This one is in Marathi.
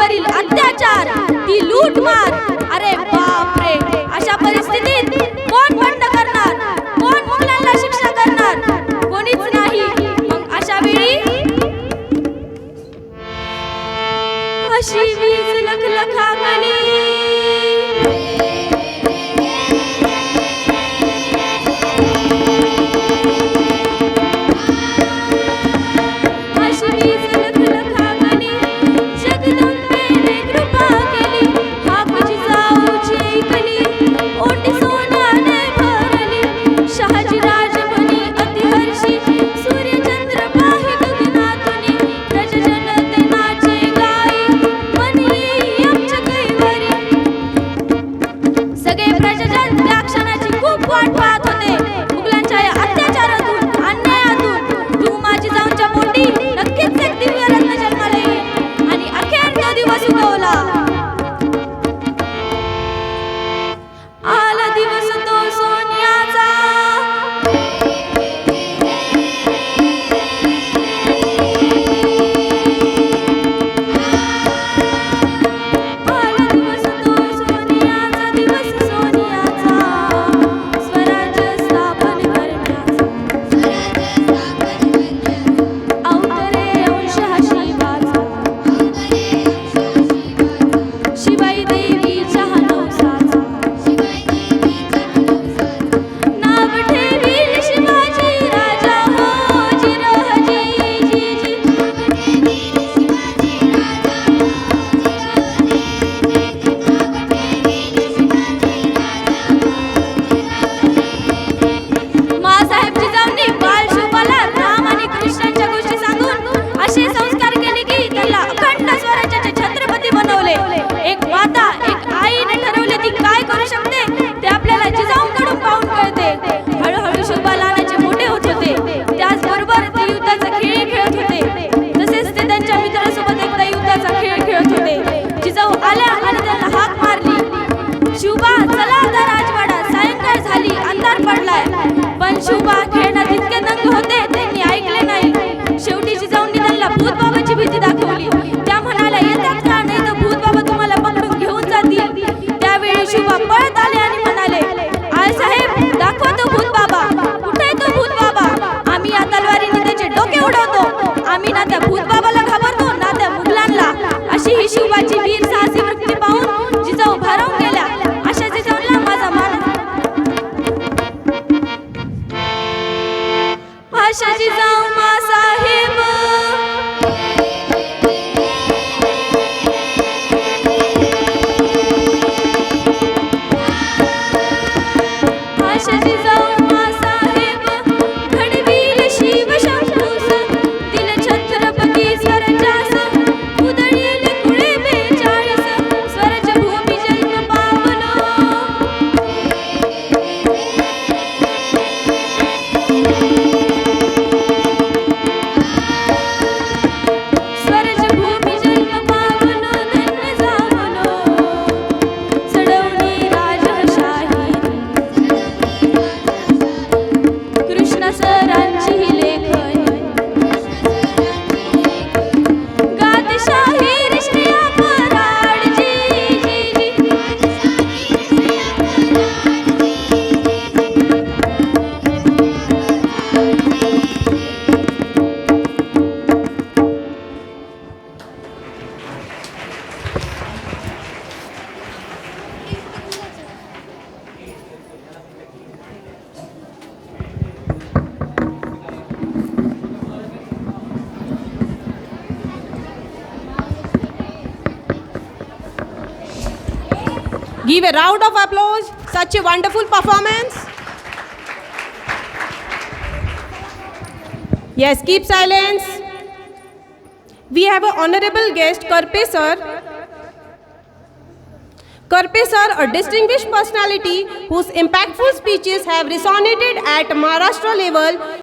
महिलांवरील अत्याचार ती लूटमार. अरे बाप रे अशा परिस्थितीत कोण बंड करणार? कोण मुलांना शिक्षा करणार? कोणीच नाही. मग अशा वेळी अशी वीज लखलखागली आम्ही ना त्या भूतबाबाला घाबरतो ना त्या मुघलांना. अशी ही शिवाची वीर साहसी वृत्ती पाहून जिजाऊ भरवून गेल्या. अशा जिजाऊला माझा मान. आशा Jijau Give a round of applause. Such a wonderful performance. Yes, keep silence. We have an honorable guest, Karpe sir. Karpe sir, a distinguished personality whose impactful speeches have resonated at Maharashtra level